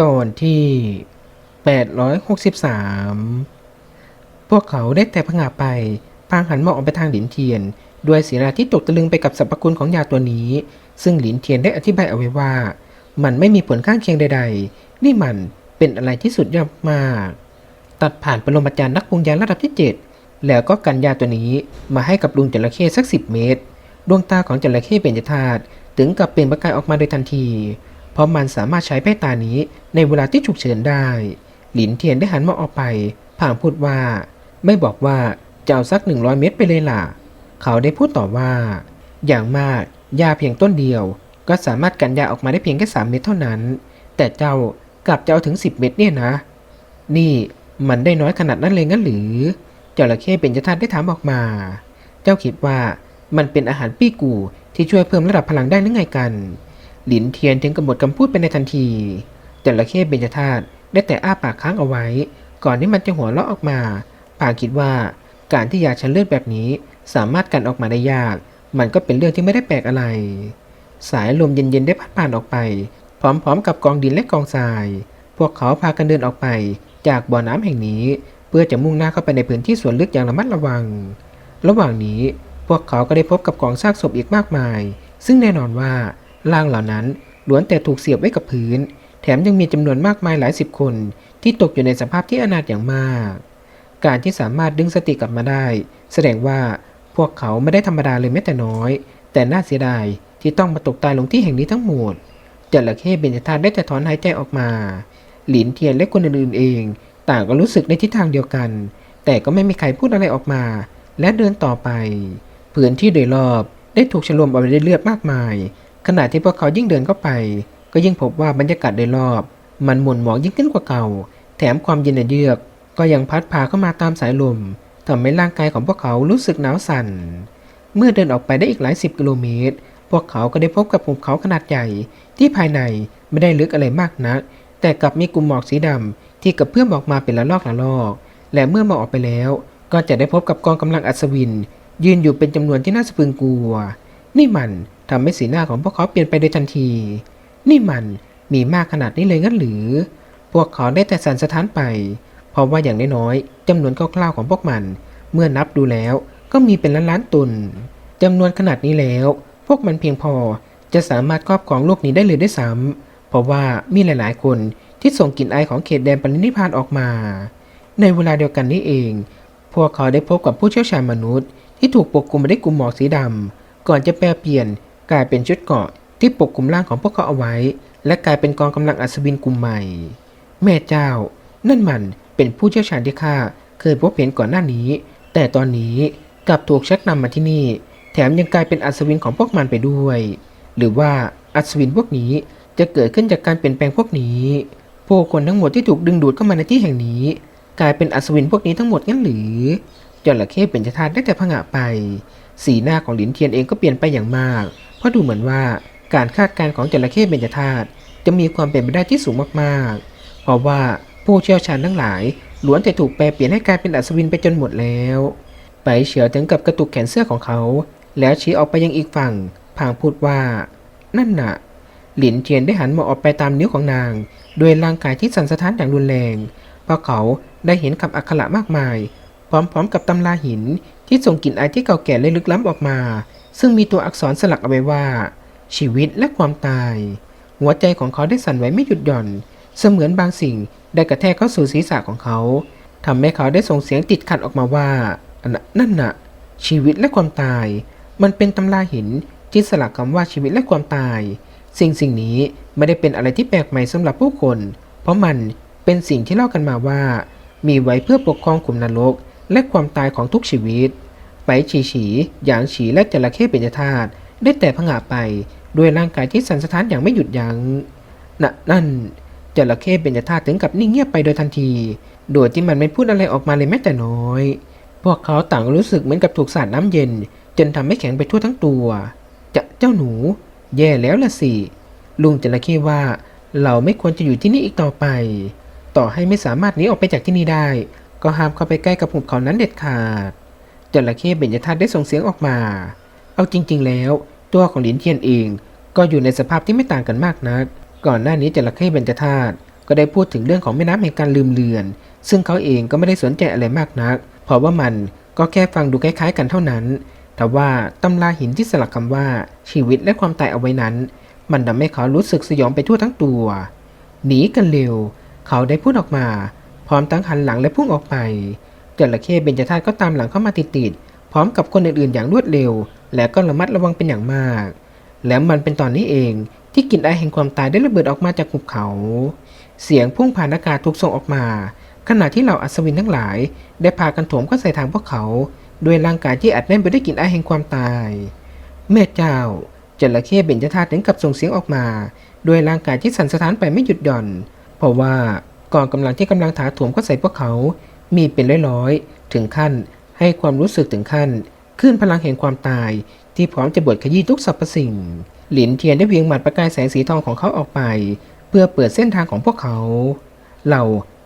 ตอนที่ 863 พวกเขาได้แต่พงาไป พางหันมองออกไปทางหลินเทียน ด้วยสีหน้าที่ตกตะลึงไปกับสรรพคุณของยาตัวนี้ ซึ่งหลินเทียนได้อธิบายเอาไว้ว่า มันไม่มีผลข้างเคียงใด ๆ นี่มันเป็นอะไรที่สุดยอดมาก ตัดผ่านปรมาจารย์นักปรุงยาระดับที่ 7 แล้วก็กันยาตัวนี้มาให้กับลุงจระเข้สักสิบเมตร ดวงตาของจระเข้เป็นจธาตุถึงกับเปล่งประกายออกมาโดยทันที เพราะมันสามารถใช้แพ่ตานี้ในเวลาที่ฉุกเฉินได้ หลินเทียนได้หันมองออกไปพลางพูดว่า ไม่บอกว่าจะเอาสักหนึ่งร้อยเมตรไปเลยล่ะ เขาได้พูดต่อว่า อย่างมากยาเพียงต้นเดียว ก็สามารถกันยาออกมาได้เพียงแค่สามเม็ดเท่านั้น แต่เจ้ากลับจะเอาถึงสิบเม็ดเนี่ยนะ นี่มันได้น้อยขนาดนั้นเลยงั้นหรือจระเข้เป็นจธาตุได้ถามออกมา เจ้าคิดว่ามันเป็นอาหารปี้กูที่ช่วยเพิ่มระดับพลังได้หรือไงกัน หลินเทียนถึงกับหมดคำพูดไปในทันทีจระเข้เบญจธาตุได้แต่อ้าปากค้างเอาไว้ ก่อนที่มันจะหัวเราะออกมาปางคิดว่าการที่ยาชันเลือดแบบนี้สามารถกันออกมาได้ยาก มันก็เป็นเรื่องที่ไม่ได้แปลกอะไร สายลมเย็นๆได้พัดผ่านออกไป พร้อมๆ กับกองดินและกองทราย พวกเขาพากันเดินออกไป จากบ่อน้ำแห่งนี้ เพื่อจะมุ่งหน้าเข้าไปในพื้นที่สวนลึกอย่างระมัดระวัง ระหว่างนี้พวกเขาก็ได้พบกับกองซากศพอีกมากมาย ซึ่งแน่นอนว่า ร่างเหล่านั้นล้วนแต่ถูกเสียบไว้กับพื้น แถมยังมีจำนวนมากมายหลายสิบคนที่ตกอยู่ในสภาพที่อนาถอย่างมาก การที่สามารถดึงสติกลับมาได้ แสดงว่าพวกเขาไม่ได้ธรรมดาเลยแม้แต่น้อย แต่น่าเสียดายที่ต้องมาตกตายลงที่แห่งนี้ทั้งหมดจระเข้เบญจธาตุได้แต่ถอนหายใจออกมา หลินเทียนและคนอื่นๆเอง ต่างก็รู้สึกในทิศทางเดียวกัน แต่ก็ไม่มีใครพูดอะไรออกมา และเดินต่อไป พื้นที่โดยรอบได้ถูกฉลมเอาไปด้วยเลือดมากมาย ขณะที่พวกเขายิ่งเดินเข้าไป ก็ยิ่งพบว่าบรรยากาศโดยรอบ มันหม่นหมองยิ่งขึ้นกว่าเก่า แถมความเย็นเยือก ก็ยังพัดพาเข้ามาตามสายลมทำให้ร่างกายของพวกเขารู้สึกหนาวสั่น เมื่อเดินออกไปได้อีกหลายสิบกิโลเมตร พวกเขาก็ได้พบกับภูเขาขนาดใหญ่ ที่ภายในไม่ได้ลึกอะไรมากนัก แต่กลับมีกลุ่มหมอกสีดำที่กระเพื่อมออกมาเป็นละลอกละลอก และเมื่อมองออกไปแล้ว ก็จะได้พบกับกองกำลังอัศวิน ยืนอยู่เป็นจำนวนที่น่าสะพรึงกลัว นี่มัน ทำให้สีหน้าของพวกเขาเปลี่ยนไปโดยทันที นี่มันมีมากขนาดนี้เลยงั้นหรือ พวกเขาได้แต่สันสะท้านไป เพราะว่าอย่างน้อยๆจำนวนคร่าวๆของพวกมัน เมื่อนับดูแล้วก็มีเป็นล้านล้านๆตนจำนวนขนาดนี้แล้ว พวกมันเพียงพอจะสามารถครอบครองโลกนี้ได้เลยด้วยซ้ำเพราะว่ามีหลายๆ คนที่ส่งกลิ่นไอของเขตแดนปรินิพานออกมา ในเวลาเดียวกันนี้เอง พวกเขาได้พบกับผู้เชี่ยวชาญมนุษย์ ที่ถูกปกคลุมไปด้วยกลุ่มหมอกสีดำก่อนจะแปลเปลี่ยน กลายเป็นชุดเกาะที่ปกคลุมร่างของพวกเขาเอาไว้ และกลายเป็นกองกำลังอัศวินกลุ่มใหม่ แม่เจ้า นั่นมันเป็นผู้เชี่ยวชาญที่ข้าเคยพบเห็นก่อนหน้านี้ แต่ตอนนี้กลับถูกชักนำมาที่นี่ แถมยังกลายเป็นอัศวินของพวกมันไปด้วย หรือว่าอัศวินพวกนี้จะเกิดขึ้นจากการเปลี่ยนแปลงพวกนี้ผู้คนทั้งหมดที่ถูกดึงดูดเข้ามาในที่แห่งนี้ กลายเป็นอัศวินพวกนี้ทั้งหมดงั้นหรือจระเข้เป็นจทาตุได้แต่ผงะไป สีหน้าของหลินเทียนเองก็เปลี่ยนไปอย่างมาก เพราะดูเหมือนว่าการคาดการณ์ของจระเข้เป็นจธาตุจะมีความเป็นไปได้ที่สูงมากๆ เพราะว่าผู้เชี่ยวชาญทั้งหลายล้วนแต่ถูกแปลเปลี่ยนให้กลายเป็นอัศวินไปจนหมดแล้ว ไปเฉียวถึงกับกระตุกแขนเสื้อของเขา แล้วชี้ออกไปยังอีกฝั่ง พางพูดว่า นั่นน่ะ หลินเทียนได้หันมองออกไปตามนิ้วของนาง ด้วยร่างกายที่สั่นสะท้านอย่างรุนแรง เพราะเขาได้เห็นคำอักขระมากมาย พร้อมๆกับตำราหินที่ส่งกลิ่นอายที่เก่าแก่และลึกล้ำออกมา ซึ่งมีตัวอักษรสลักเอาไว้ว่า ชีวิตและความตาย หัวใจของเขาได้สั่นไหวไม่หยุดหย่อน เสมือนบางสิ่งได้กระแทกเข้าสู่ศีรษะของเขาทำให้เขาได้ส่งเสียงติดขัดออกมาว่านั่นน่ะ ชีวิตและความตาย มันเป็นตำราหินที่สลักคำว่าชีวิตและความตาย สิ่งสิ่งนี้ไม่ได้เป็นอะไรที่แปลกใหม่สำหรับผู้คน เพราะมันเป็นสิ่งที่เล่ากันมาว่า มีไว้เพื่อปกครองขุมนรกและความตายของทุกชีวิต ไปฉีฉีหยางฉีและจระเข้เป็นธาตุได้แต่ผงาไปด้วยร่างกายที่สั่นสะท้านอย่างไม่หยุดยัง้งนั่นจระเข้เป็นธาตุถึงกับนิ่งเงียบไปโดยทันที โดยที่มันไม่พูดอะไรออกมาเลยแม้แต่น้อย พวกเขาต่างรู้สึกเหมือนกับถูกสาดน้ำเย็น จนทำให้แข็งไปทั่วทั้งตัว จะเจ้าหนู แย่แล้วล่ะสิลุงจระเข้ว่าเราไม่ควรจะอยู่ที่นี่อีกต่อไป ต่อให้ไม่สามารถหนีออกไปจากที่นี่ได้ ก็ห้ามเข้าไปใกล้กับหุบเขานั้นเด็ดขาด จระเข้เบญจธาตุได้ส่งเสียงออกมา เอาจริง ๆ แล้ว ตัวของหลินเทียนเอง ก็อยู่ในสภาพที่ไม่ต่างกันมากนัก ก่อนหน้านี้จระเข้เบญจธาตุก็ได้พูดถึงเรื่องของแม่น้ำแห่งการลืมเลือน ซึ่งเขาเองก็ไม่ได้สนใจอะไรมากนัก เพราะว่ามันก็แค่ฟังดูคล้ายๆ กันเท่านั้น แต่ว่าตำราหินที่สลักคำว่าชีวิตและความตายเอาไว้นั้น มันทำให้เขารู้สึกสยองไปทั่วทั้งตัว หนีกันเร็ว เขาได้พูดออกมา พร้อมทั้งหันหลังและพุ่งออกไป จระเข้เบญจธาตุก็ตามหลังเข้ามาติดๆพร้อมกับคนอื่นๆ อย่างรวดเร็ว และก็ระมัดระวังเป็นอย่างมาก แล้วมันเป็นตอนนี้เองที่กลิ่นไอแห่งความตายได้ระเบิดออกมาจากหุบเขา เสียงพุ่งผ่านอากาศถูกส่งออกมา ขณะที่เหล่าอัศวินทั้งหลาย ได้พากันโถมเข้าใส่ทางพวกเขาด้วยร่างกายที่อัดแน่นไปด้วยกลิ่นไอแห่งความตายแม่เจ้าจระเข้เบญจธาตุถึงกับส่งเสียงออกมา ด้วยร่างกายที่สั่นสะท้านไปไม่หยุดหย่อน เพราะว่ากองกำลังที่กำลังถาโถมเข้าใส่พวกเขา มีเป็นร้อยๆ ถึงขั้นให้ความรู้สึกถึงขั้นคลื่นพลังแห่งความตาย ที่พร้อมจะบดขยี้ทุกสรรพสิ่ง หลินเทียนได้เวียงหมัดประกายแสงสีทองของเขาออกไป เพื่อเปิดเส้นทางของพวกเขา เรา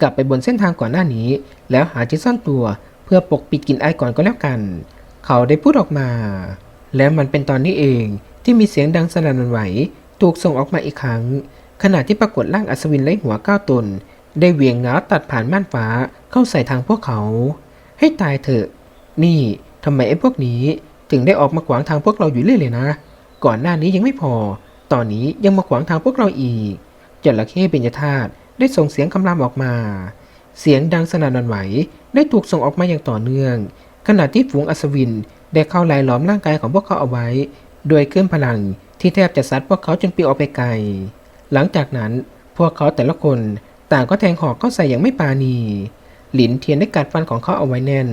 กลับไปบนเส้นทางก่อนหน้านี้ แล้วหาที่ซ่อนตัวเพื่อปกปิดกลิ่นไอก่อนก็แล้วกัน เขาได้พูดออกมา และมันเป็นตอนนี้เองที่มีเสียงดังสนั่นหวั่นไหว ถูกส่งออกมาอีกครั้ง ขณะที่ปรากฏร่างอัศวินไร้หัวก้าวตน ได้เหวี่ยงง้าตัดผ่านม่านฟ้าเข้าใส่ทางพวกเขา ให้ตายเถอะ นี่ทำไมไอ้พวกนี้ถึงได้ออกมาขวางทางพวกเราอยู่เรื่อยเลยนะ ก่อนหน้านี้ยังไม่พอ ตอนนี้ยังมาขวางทางพวกเราอีกจระเข้เบญจธาตุได้ส่งเสียงคำรามออกมา เสียงดังสนั่นหวั่นไหว ได้ถูกส่งออกมาอย่างต่อเนื่อง ขณะที่ฝูงอัศวินได้เข้าลายล้อมร่างกายของพวกเขาเอาไว้ โดยเคลื่อนพลังที่แทบจะซัดพวกเขาจนปลิวออกไปไกล หลังจากนั้นพวกเขาแต่ละคน ต่างก็แทงหอกเข้าใส่อย่างไม่ปราณี หลินเทียนได้กัดฟันของเขาเอาไว้แน่น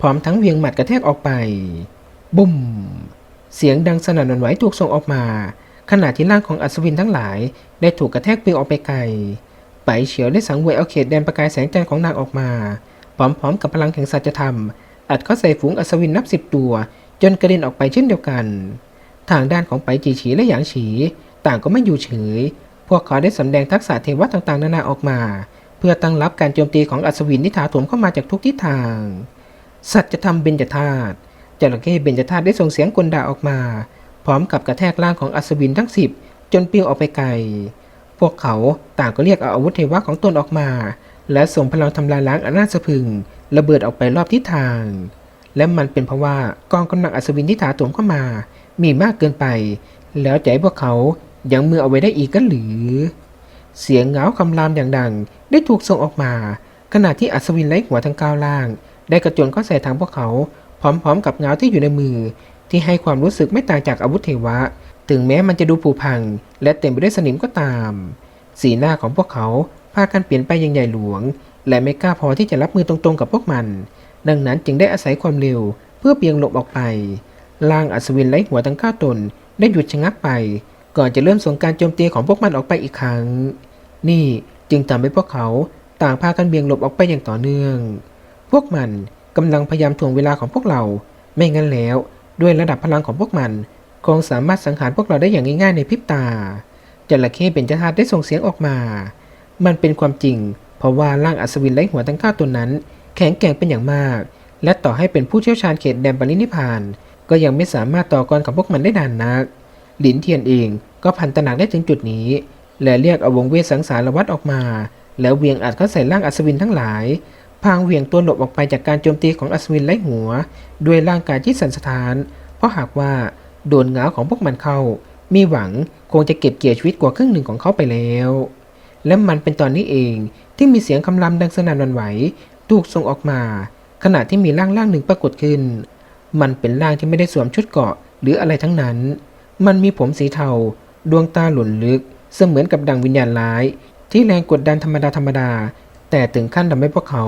พร้อมทั้งเวียงหมัดกระแทกออกไป บุ้ม เสียงดังสนั่นหวั่นไหวถูกส่งออกมา ขณะที่ร่างของอัศวินทั้งหลาย ได้ถูกกระแทกปลิวออกไปไกล ไปเฉียวได้สังเวยเอาเขตแดนประกายแสงจันทร์ของนางออกมา พร้อมๆกับพลังแห่งสัจธรรม อัดเข้าใส่ฝูงอัศวินนับสิบตัว จนกระเด็นออกไปเช่นเดียวกัน ทางด้านของไปจีฉีและหยางฉี ต่างก็ไม่อยู่เฉย พวกเขาได้สำแดงทักษะเทวะต่างๆ นานาออกมา เพื่อตั้งรับการโจมตีของอัศวินที่ถาโถมเข้ามาจากทุกทิศทาง สัจธรรมเบญจธาตุจระเข้เบญจธาตุได้ส่งเสียงกลด่าออกมา พร้อมกับกระแทกร่างของอัศวินทั้งสิบจนปลิวออกไปไกล พวกเขาต่างก็เรียกเอาอาวุธเทวะของตนออกมา และส่งพลังทำลายล้างอำนาจสะพึง ระเบิดออกไปรอบทิศทาง และมันเป็นเพราะว่ากองกำลังอัศวินที่ถาโถมเข้ามา มีมากเกินไป แล้วให้พวกเขา ยังมือเอาไว้ได้อีกกันหรือ เสียงเงาคำรามอย่างดัง ได้ถูกส่งออกมา ขณะที่อัศวินไร้หัวทั้งก้าวล่าง ได้กระโจนเข้าใส่ทางพวกเขา พร้อมๆ กับเงาที่อยู่ในมือ ที่ให้ความรู้สึกไม่ต่างจากอาวุธเทวะ ถึงแม้มันจะดูผุพัง และเต็มไปด้วยสนิมก็ตาม สีหน้าของพวกเขาพากันเปลี่ยนไปอยังใหญ่หลวง และไม่กล้าพอที่จะรับมือตรงๆกับพวกมัน ดังนั้นจึงได้อาศัยความเร็ว เพื่อเบี่ยงหลบออกไปล่างอัศวินไร้หัวทั้งเก้าตนได้หยุดชะงักไป ก่อนจะเริ่มส่งการโจมตีของพวกมันออกไปอีกครั้ง นี่จึงทำให้พวกเขาต่างพากันเบี่ยงหลบออกไปอย่างต่อเนื่อง พวกมันกำลังพยายามถ่วงเวลาของพวกเรา ไม่งั้นแล้วด้วยระดับพลังของพวกมัน คงสามารถสังหารพวกเราได้อย่างง่ายๆในพริบตาจระเข้เป็นจธาตได้ส่งเสียงออกมา มันเป็นความจริง เพราะว่าร่างอัศวินไร้หัวทั้งเก้าตัวนั้น แข็งแกร่งเป็นอย่างมาก และต่อให้เป็นผู้เชี่ยวชาญเขตแดนปรินิพพาน ก็ยังไม่สามารถต่อกรกับพวกมันได้นานนัก หลินเทียนเองก็พันตระหนักได้ถึงจุดนี้ และเรียกเอาวงเวทสังสารวัตรออกมา แล้วเวียงอัดเข้าใส่ร่างอัศวินทั้งหลาย พางเวียงตัวหลบออกไปจากการโจมตีของอัศวินไร้หัว ด้วยร่างกายที่สั่นสะท้าน เพราะหากว่าโดนเงาของพวกมันเข้า มีหวังคงจะเก็บเกี่ยวชีวิตกว่าครึ่งหนึ่งของเขาไปแล้ว และมันเป็นตอนนี้เองที่มีเสียงคำรามดังสนั่นวันไหวถูกส่งออกมา ขณะที่มีร่างร่างหนึ่งปรากฏขึ้น มันเป็นร่างที่ไม่ได้สวมชุดเกาะหรืออะไรทั้งนั้น มันมีผมสีเทา ดวงตาหล่นลึก เสมือนกับดังวิญญาณร้าย ที่แรงกดดันธรรมดาธรรมดา แต่ถึงขั้นทำให้พวกเขา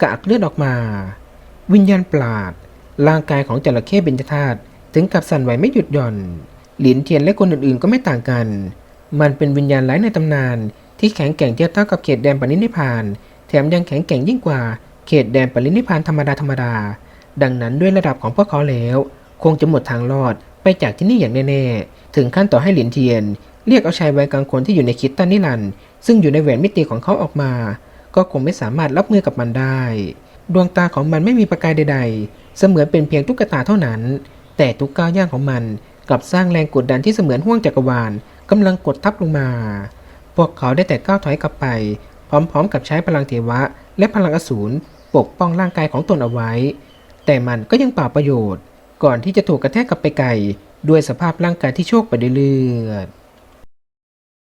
กระอักเลือดออกมา วิญญาณปราด ร่างกายของจระเข้เบญจธาตุถึงกับสั่นไหวไม่หยุดหย่อน หลินเทียนและคนอื่นๆ ก็ไม่ต่างกัน มันเป็นวิญญาณร้ายในตำนาน ที่แข็งแกร่งเทียบเท่ากับเขตแดนปรินิพพาน แถมยังแข็งแกร่งยิ่งกว่าเขตแดนปรินิพพานธรรมดาธรรมดา ดังนั้นด้วยระดับของพวกเขาแล้ว คงจะหมดทางรอด ไปจากที่นี่อย่างแน่ๆ ถึงขั้นต่อให้หลินเทียน เรียกเอาชายวัยกลางคนที่อยู่ในคิดตันนิรัน ซึ่งอยู่ในแหวนมิติของเขาออกมา ก็คงไม่สามารถรับมือกับมันได้ ดวงตาของมันไม่มีประกายใด ๆ เสมือนเป็นเพียงตุ๊กตาเท่านั้น แต่ทุกก้าวย่างของมันกลับสร้างแรงกดดันที่เสมือนห้วงจักรวาลกำลังกดทับลงมา พวกเขาได้แต่ก้าวถอยกลับไป พร้อมๆ กับใช้พลังเทวะ และพลังอสูรปกป้องร่างกายของตนเอาไว้ แต่มันก็ยังเปล่าประโยชน์ ก่อนที่จะถูกกระแทกกลับไปไกลด้วยสภาพร่างกายที่โชคไปด้วยเลือด